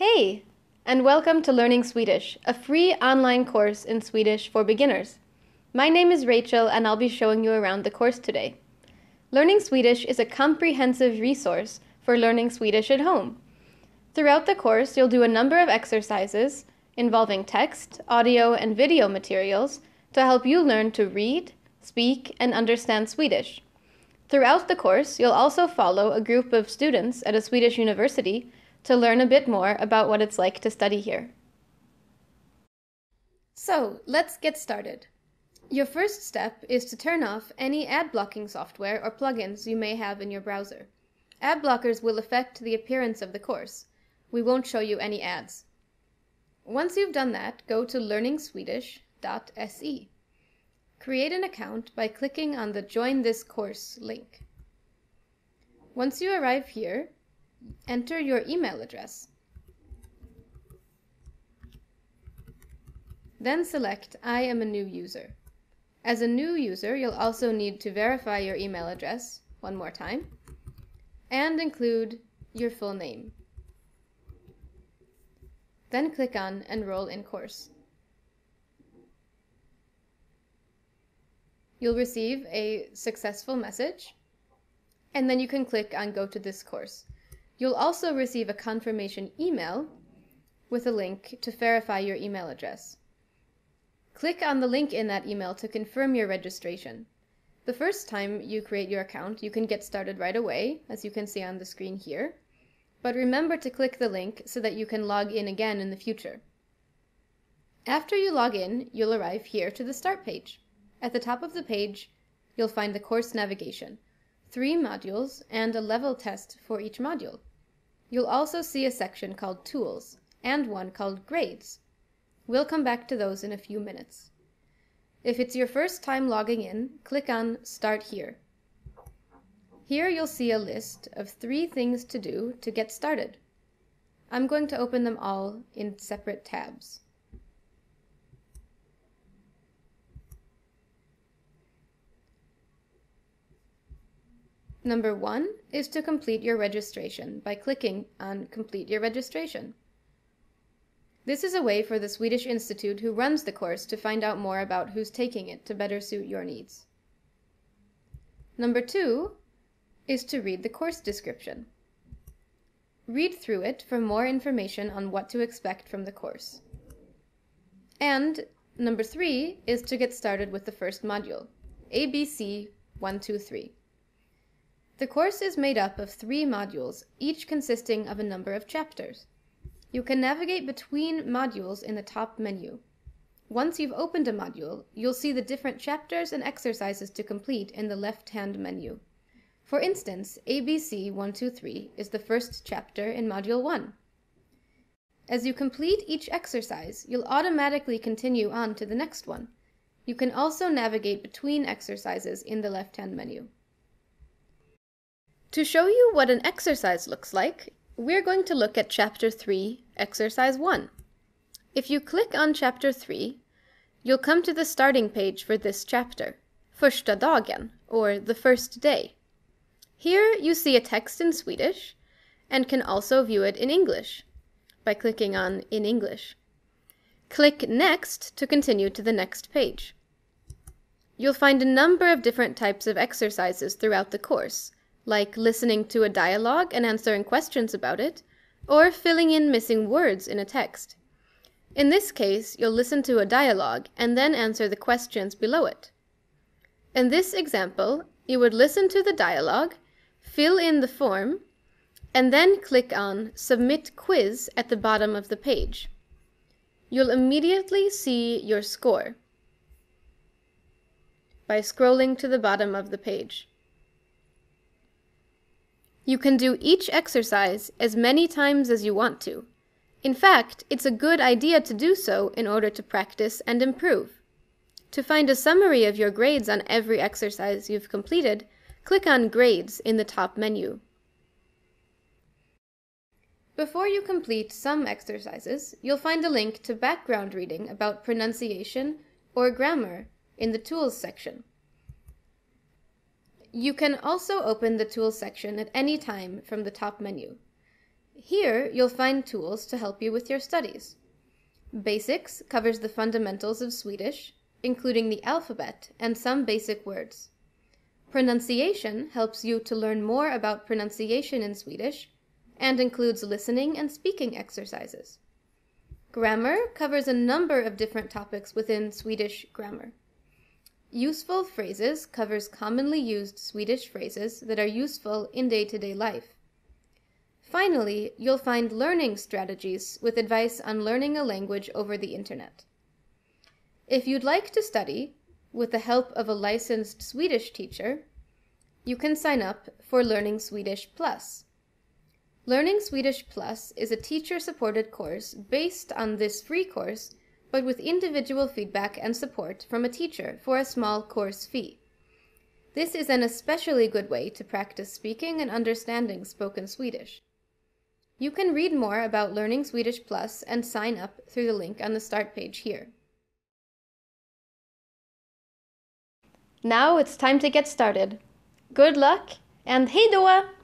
Hey, and welcome to Learning Swedish, a free online course in Swedish for beginners. My name is Rachel, and I'll be showing you around the course today. Learning Swedish is a comprehensive resource for learning Swedish at home. Throughout the course, you'll do a number of exercises involving text, audio, and video materials to help you learn to read, speak, and understand Swedish. Throughout the course, you'll also follow a group of students at a Swedish university to learn a bit more about what it's like to study here. So, let's get started. Your first step is to turn off any ad blocking software or plugins you may have in your browser. Ad blockers will affect the appearance of the course. We won't show you any ads. Once you've done that, go to learningswedish.se. Create an account by clicking on the Join this course link. Once you arrive here, enter your email address. Then select I am a new user. As a new user, you'll also need to verify your email address one more time and include your full name. Then click on Enroll in Course. You'll receive a successful message, and then you can click on Go to this course. You'll also receive a confirmation email with a link to verify your email address. Click on the link in that email to confirm your registration. The first time you create your account, you can get started right away, as you can see on the screen here. But remember to click the link so that you can log in again in the future. After you log in, you'll arrive here to the Start page. At the top of the page, you'll find the course navigation, three modules, and a level test for each module. You'll also see a section called Tools and one called Grades. We'll come back to those in a few minutes. If it's your first time logging in, click on Start Here. Here you'll see a list of three things to do to get started. I'm going to open them all in separate tabs. Number one is to complete your registration by clicking on Complete Your Registration. This is a way for the Swedish Institute who runs the course to find out more about who's taking it to better suit your needs. Number two is to read the course description. Read through it for more information on what to expect from the course. And number three is to get started with the first module, ABC 123. The course is made up of three modules, each consisting of a number of chapters. You can navigate between modules in the top menu. Once you've opened a module, you'll see the different chapters and exercises to complete in the left-hand menu. For instance, ABC 123 is the first chapter in Module 1. As you complete each exercise, you'll automatically continue on to the next one. You can also navigate between exercises in the left-hand menu. To show you what an exercise looks like, we're going to look at Chapter 3, Exercise 1. If you click on Chapter 3, you'll come to the starting page for this chapter, Första dagen, or the first day. Here you see a text in Swedish, and can also view it in English by clicking on In English. Click Next to continue to the next page. You'll find a number of different types of exercises throughout the course, like listening to a dialogue and answering questions about it, or filling in missing words in a text. In this case, you'll listen to a dialogue and then answer the questions below it. In this example, you would listen to the dialogue, fill in the form, and then click on Submit Quiz at the bottom of the page. You'll immediately see your score by scrolling to the bottom of the page. You can do each exercise as many times as you want to. In fact, it's a good idea to do so in order to practice and improve. To find a summary of your grades on every exercise you've completed, click on Grades in the top menu. Before you complete some exercises, you'll find a link to background reading about pronunciation or grammar in the Tools section. You can also open the Tools section at any time from the top menu. Here, you'll find tools to help you with your studies. Basics covers the fundamentals of Swedish, including the alphabet and some basic words. Pronunciation helps you to learn more about pronunciation in Swedish and includes listening and speaking exercises. Grammar covers a number of different topics within Swedish grammar. Useful phrases covers commonly used Swedish phrases that are useful in day to day life. Finally, you'll find learning strategies with advice on learning a language over the internet. If you'd like to study, with the help of a licensed Swedish teacher, you can sign up for Learning Swedish Plus. Learning Swedish Plus is a teacher supported course based on this free course, but with individual feedback and support from a teacher for a small course fee. This is an especially good way to practice speaking and understanding spoken Swedish. You can read more about Learning Swedish Plus and sign up through the link on the start page here. Now it's time to get started. Good luck and hej då!